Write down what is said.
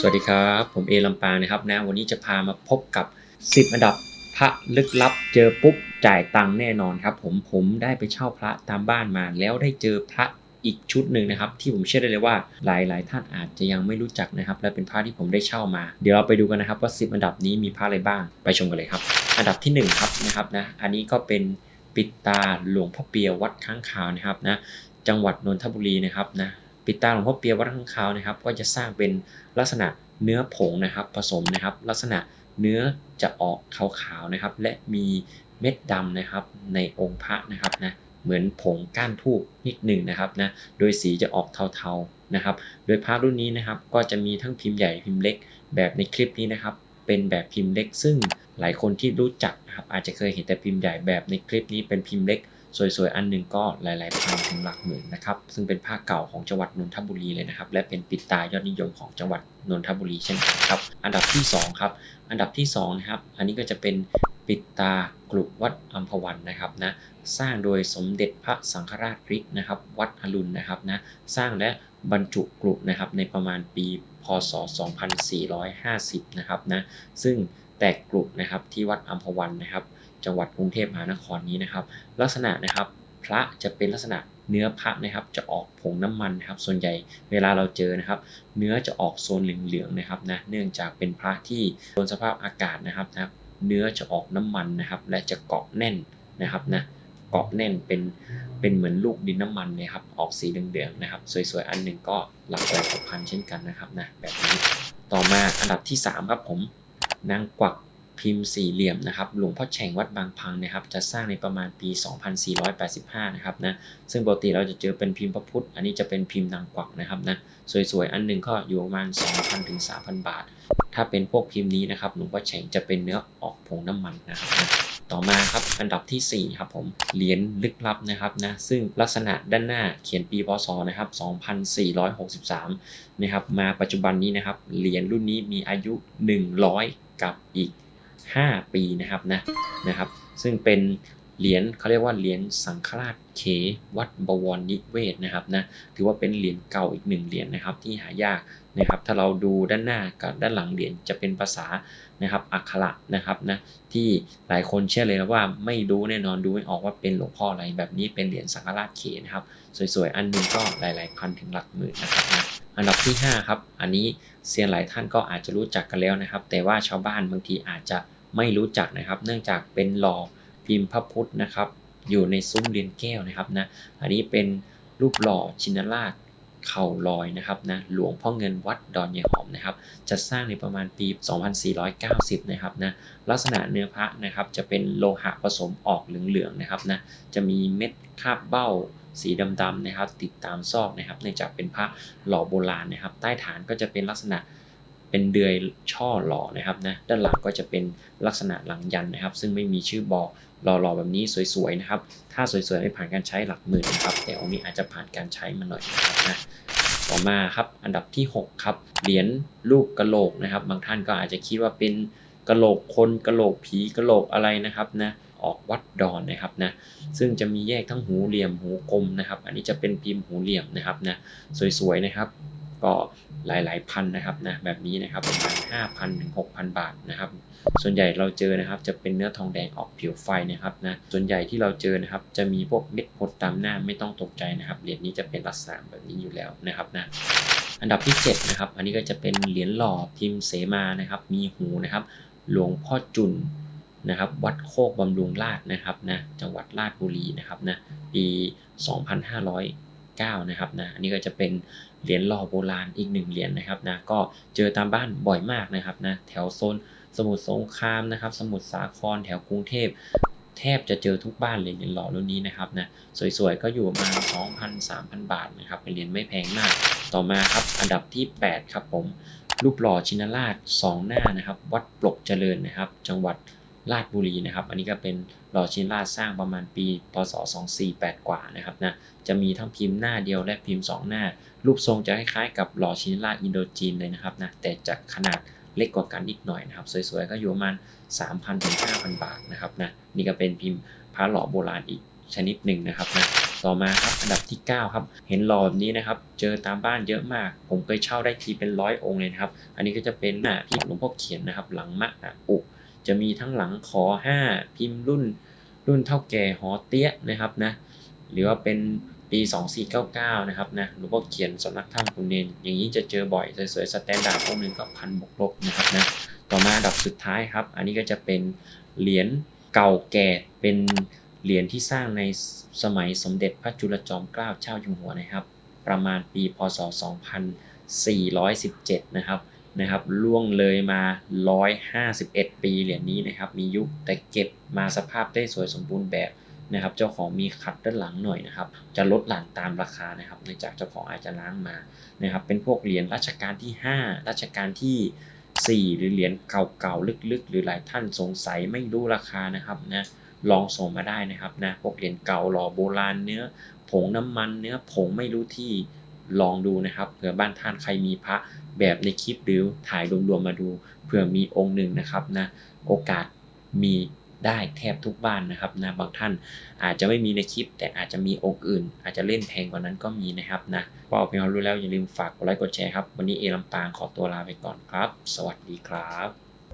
สวัสดีครับ ผมเอลำปางนะครับนะวันนี้จะพามาพบกับ 10 อันดับพระลึกลับ เจอปุ๊บจ่ายตังค์แน่นอนครับ ผมผมได้ไปเช่าพระตามบ้านมา แล้วได้เจอพระอีกชุดหนึ่งนะครับ ที่ผมเชื่อได้เลยว่าหลายหลายท่านอาจจะยังไม่รู้จักนะครับ และเป็นพระที่ผมได้เช่ามา เดี๋ยวเราไปดูกันนะครับว่า 10 อันดับนี้มีพระอะไรบ้างไปชมกันเลยครับ อันดับที่หนึ่งครับนะครับนะอันนี้ก็เป็นปิดตาหลวงพ่อเปียวัดค้างคาวนะครับนะจังหวัดนนทบุรีนะครับนะ ปิดตาหลวงพ่อเปียวัดข้างคาวนะครับก็จะสร้างเป็นลักษณะเนื้อผงนะครับผสมนะครับ ลักษณะเนื้อจะออกขาวๆนะครับ และมีเม็ดดำนะครับในองค์พระนะครับนะเหมือนผงก้านทูบนิดหนึ่งนะครับนะโดยสีจะออกเทาๆนะครับ โดยพระรุ่นนี้นะครับก็จะมีทั้งพิมพ์ใหญ่พิมพ์เล็กแบบในคลิปนี้นะครับเป็นแบบพิมพ์เล็ก ซึ่งหลายคนที่รู้จักนะครับอาจจะเคยเห็นแต่พิมพ์ใหญ่แบบในคลิปนี้เป็นพิมพ์เล็ก สวยๆ อันหนึ่งก็หลายๆพันถึงหลักหมื่นนะครับซึ่งเป็นผ้าเก่าของจังหวัดนนทบุรีเลยนะครับและเป็นปิดตายอดนิยมของจังหวัดนนทบุรีเช่นกันครับอันดับที่2ครับอันดับที่2นะครับอันนี้ก็จะเป็นปิดตากลุวัดอัมพวันนะครับนะสร้างโดยสมเด็จพระสังฆราชริกนะครับ วัดอรุณนะครับนะสร้างและบรรจุกลุนะครับในประมาณปีพศ 2450 นะครับนะซึ่งแตกกลุนะครับที่วัดอัมพวันนะครับ จังหวัดกรุงเทพมหานครนี้นะครับ ลักษณะนะครับพระจะเป็นลักษณะเนื้อพระนะครับจะออกผงน้ำมันนะครับ ส่วนใหญ่เวลาเราเจอนะครับ เนื้อจะออกโซนเหลืองๆนะครับนะเนื่องจากเป็นพระที่โดนสภาพอากาศนะครับนะเนื้อจะออกน้ำมันนะครับ และจะเกาะแน่นนะครับนะเกาะแน่นเป็นเป็นเหมือนลูกดินน้ำมันนะครับ ออกสีเหลืองๆนะครับ สวยๆอันหนึ่งก็หลักหลายพันเช่นกันนะครับนะแบบนี้ต่อมาอันดับที่สามครับผมนางกวัก พิมพ์สี่เหลี่ยมนะครับหลวงพ่อแฉ่งวัดบางพังนะครับจะสร้างในประมาณปี 2485 นะครับนะซึ่งปกติเราจะเจอเป็นพิมพ์พระพุทธ อันนี้จะเป็นพิมพ์นางกวักนะครับนะสวยๆ อันหนึ่งก็อยู่ประมาณ 2,000ถึง3,000 บาท ถ้าเป็นพวกพิมพ์นี้นะครับหลวงพ่อแฉ่งจะเป็นเนื้อออกผงน้ำมันนะครับนะต่อมาครับอันดับทีสี่4ครับผมเหรียญลึกลับนะครับนะซึ่งลักษณะด้านหน้าเขียนปีพศนะครับ2463นะครับมาปัจจุบันนี้นะครับเหรียญรุ่นนี้มีอายุ 100 กับอีก 5 ปีนะครับนะนะครับ ซึ่งเป็นเหรียญเขาเรียกว่าเหรียญสังฆราชเขวัดบวรนิเวศนะครับนะถือว่าเป็นเหรียญเก่าอีกหนึ่งเหรียญนะครับที่หายากนะครับ ถ้าเราดูด้านหน้ากับด้านหลังเหรียญจะเป็นภาษานะครับอักขระนะครับนะที่หลายคนเชื่อเลยนะว่าไม่รู้แน่นอนดูไม่ออกว่าเป็นหลวงพ่ออะไรแบบนี้เป็นเหรียญสังฆราชเขนะครับ สวยๆ อันนึงก็หลายๆพันถึงหลักหมื่นนะครับนะอันดับที่5ครับอันนี้เซียนหลายท่านก็อาจจะรู้จักกันแล้วนะครับ แต่ว่าชาวบ้านบางทีอาจจะ ไม่รู้จักนะครับ เนื่องจากเป็นหล่อพิมพ์พระพุทธนะครับ อยู่ในซุ้มเรียนแก้วนะครับนะ อันนี้เป็นรูปหล่อชินราชเข่าลอยนะครับนะหลวงพ่อเงินวัดดอนยายหอมนะครับจะสร้างในประมาณปี 2490 นะครับนะลักษณะเนื้อพระนะครับจะเป็นโลหะผสมออกเหลืองๆนะครับนะจะมีเม็ดคาบเบ้าสีดำๆนะครับ ติดตามซอกนะครับเนื่องจากเป็นพระหล่อโบราณนะครับ ใต้ฐานก็จะเป็นลักษณะ เป็นเดือยช่อหล่อนะครับนะด้านหลังก็จะเป็นลักษณะหลังยันนะครับ ซึ่งไม่มีชื่อบอกหล่อๆแบบนี้สวยๆนะครับ ถ้าสวยๆไม่ผ่านการใช้หลักหมื่นนะครับ แต่องค์นี้อาจจะผ่านการใช้มาหน่อยนะครับนะต่อมาครับอันดับที่ 6 ครับ เหรียญลูกกะโหลกนะครับ บางท่านก็อาจจะคิดว่าเป็นกะโหลกคนกะโหลกผีกะโหลกอะไรนะครับนะออกวัดดอนนะครับนะซึ่งจะมีแยกทั้งหูเหลี่ยมหูกลมนะครับ อันนี้จะเป็นพิมพ์หูเหลี่ยมนะครับนะสวยๆนะครับ ก็ หลายๆพันนะครับนะแบบนี้นะครับประมาณ5,000ถึง6,000 บาทนะครับ ส่วนใหญ่เราเจอนะครับจะเป็นเนื้อทองแดงออกผิวไฟนะครับนะส่วนใหญ่ที่เราเจอนะครับจะมีพวกเม็ดหดตามหน้าไม่ต้องตกใจนะครับเหรียญนี้จะเป็นลักษณะแบบนี้อยู่แล้วนะครับนะอันดับที่ 7 นะครับ อันนี้ก็จะเป็นเหรียญหล่อพิมพ์เสมานะครับ มีหูนะครับ หลวงพ่อจุนนะครับ วัดโคกบำรุงราชนะครับนะ จังหวัดราชบุรีนะครับนะ ปี 2509 นะครับนะ อันนี้ก็จะเป็น เหรียญหล่อโบราณอีกหนึ่งเหรียญนะครับนะก็เจอตามบ้านบ่อยมากนะครับนะแถวโซนสมุทรสงครามนะครับ สมุทรสาครแถวกรุงเทพแทบจะเจอทุกบ้านเลยเหรียญหล่อรุ่นนี้นะครับนะสวยๆ ก็อยู่ประมาณ 2,000 3,000 บาทนะครับเป็นเหรียญไม่แพงมาก ต่อมาครับอันดับที่ 8 ครับผมรูปหล่อชินราชสองหน้านะครับ วัดปลกเจริญนะครับ จังหวัด ราชบุรีนะครับ อันนี้ก็เป็นหล่อชิ้นราชสร้างประมาณปีพศ 248 กว่านะครับนะ จะมีทั้งพิมพ์หน้าเดียวและพิมพ์ 2 หน้า รูปทรงจะคล้ายๆกับหล่อชิ้นราชอินโดจีนเลยนะครับนะ แต่จะขนาดเล็กกว่ากันนิดหน่อยนะครับ สวยๆ ก็อยู่ประมาณ 3,000ถึง5,000 บาทนะครับนะ นี่ก็เป็นพิมพ์พระหล่อโบราณอีกชนิดหนึ่งนะครับนะต่อมาครับอันดับที่ 9 ครับ เห็นหล่อแบบนี้นะครับ เจอตามบ้านเยอะมาก ผมเคยเช่าได้ทีเป็นร้อยองค์เลยนะครับ อันนี้ก็จะเป็นหน้าพิมพ์หลวงพ่อเขียนนะครับ หลังมะอะอุ จะมีทั้งหลังขอ 5 พิมพ์รุ่น รุ่นเท่าแก่หอเตี้ยนะครับนะหรือว่าเป็นปี 2499 นะครับนะหลวงพ่อเขียนสำนักถ้ำคุณเนนอย่างนี้จะเจอบ่อยสวยๆสแตนดาร์ดพวกนึงก็พันบวกลบนะครับนะต่อมาดับสุดท้ายครับ อันนี้ก็จะเป็นเหรียญเก่าแก่เป็นเหรียญที่สร้างในสมัยสมเด็จพระจุลจอมเกล้าเจ้าอยู่หัวนะครับ ประมาณปีพศ 2417 นะครับ นะครับล่วงเลยมา 151 ปีเหรียญนี้นะครับมียุคแต่เก็บมาสภาพได้สวยสมบูรณ์แบบนะครับเจ้าของมีขัดด้านหลังหน่อยนะครับ จะลดหลั่นตามราคานะครับเนื่องจากเจ้าของอาจจะล้างมานะครับ เป็นพวกเหรียญรัชกาลที่ 5 รัชกาลที่ 4 หรือเหรียญเก่าๆลึกๆ หรือหลายท่านสงสัยไม่รู้ราคานะครับนะลองส่งมาได้นะครับนะพวกเหรียญเก่าหล่อโบราณเนื้อ ผงน้ำมันเนื้อผงไม่รู้ที่ ลองดูนะครับเผื่อบ้านท่านใครมีพระแบบในคลิปหรือถ่ายรวมๆมาดูเผื่อมีองค์หนึ่งนะครับนะโอกาสมีได้แทบทุกบ้านนะครับนะบางท่านอาจจะไม่มีในคลิป แต่อาจจะมีองค์อื่น อาจจะเล่นแพงกว่านั้นก็มีนะครับนะก็เพียงเท่ารู้แล้วอย่าลืมฝากกดไลค์กดแชร์ครับ วันนี้เอลำปางขอตัวลาไปก่อนครับ สวัสดีครับ